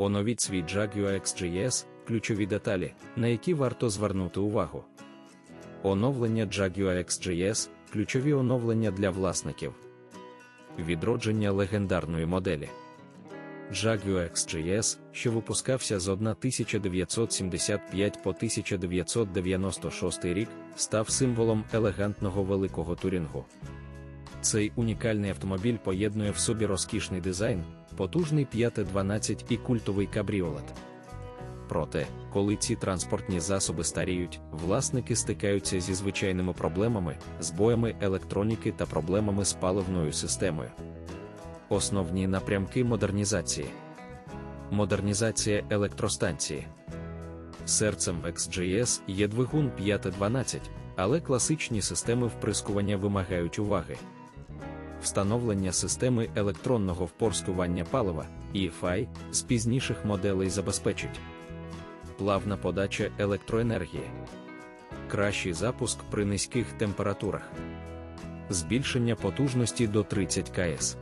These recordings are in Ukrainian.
Оновіть свій Jaguar XJS, ключові деталі, на які варто звернути увагу. Оновлення Jaguar XJS, ключові оновлення для власників. Відродження легендарної моделі. Jaguar XJS, що випускався з 1975 по 1996 рік, став символом елегантного великого турінгу. Цей унікальний автомобіль поєднує в собі розкішний дизайн, потужний 512 і культовий кабріолет. Проте, коли ці транспортні засоби старіють, власники стикаються зі звичайними проблемами, збоями електроніки та проблемами з паливною системою. Основні напрямки модернізації. Модернізація електростанції. Серцем XGS є двигун 512, але класичні системи вприскування вимагають уваги. Встановлення системи електронного впорскування палива EFI з пізніших моделей забезпечить. Плавна подача електроенергії, кращий запуск при низьких температурах, збільшення потужності до 30 КС.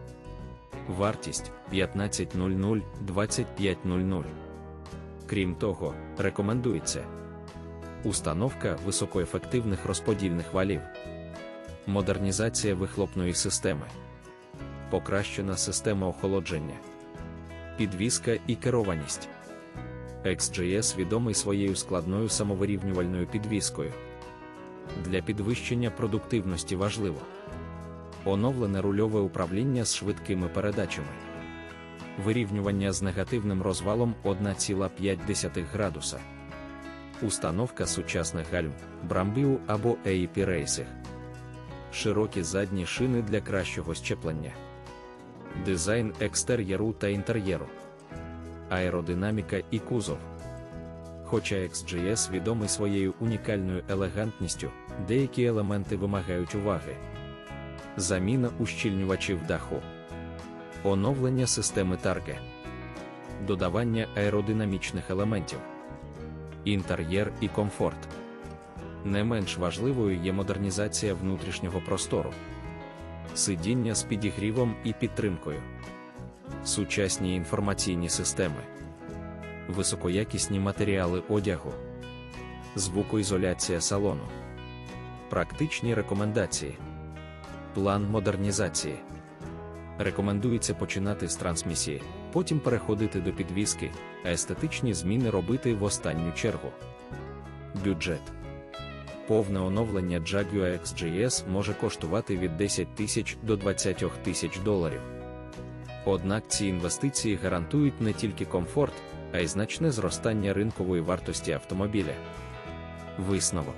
Вартість 1500-2500. Крім того, рекомендується. Установка високоефективних розподільних валів, модернізація вихлопної системи, покращена система охолодження, підвізка і керованість. XJS відомий своєю складною самовирівнювальною підвіскою. Для підвищення продуктивності важливо оновлене рульове управління з швидкими передачами, вирівнювання з негативним розвалом 1,5 градуса, установка сучасних гальм, Brambio або AEP Racing, широкі задні шини для кращого щеплення, дизайн екстер'єру та інтер'єру, аеродинаміка і кузов. Хоча XGS відомий своєю унікальною елегантністю, деякі елементи вимагають уваги. Заміна ущільнювачів даху, оновлення системи тарге, додавання аеродинамічних елементів, інтер'єр і комфорт. Не менш важливою є модернізація внутрішнього простору, сидіння з підігрівом і підтримкою, сучасні інформаційні системи, високоякісні матеріали одягу, звукоізоляція салону, практичні рекомендації. План модернізації. Рекомендується починати з трансмісії, потім переходити до підвіски, а естетичні зміни робити в останню чергу. Бюджет. Повне оновлення Jaguar XJS може коштувати від 10 тисяч до 20 тисяч доларів. Однак ці інвестиції гарантують не тільки комфорт, а й значне зростання ринкової вартості автомобіля. Висновок.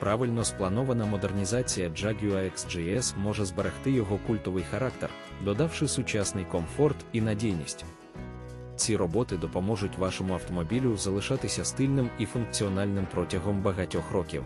Правильно спланована модернізація Jaguar XJS може зберегти його культовий характер, додавши сучасний комфорт і надійність. Ці роботи допоможуть вашому автомобілю залишатися стильним і функціональним протягом багатьох років.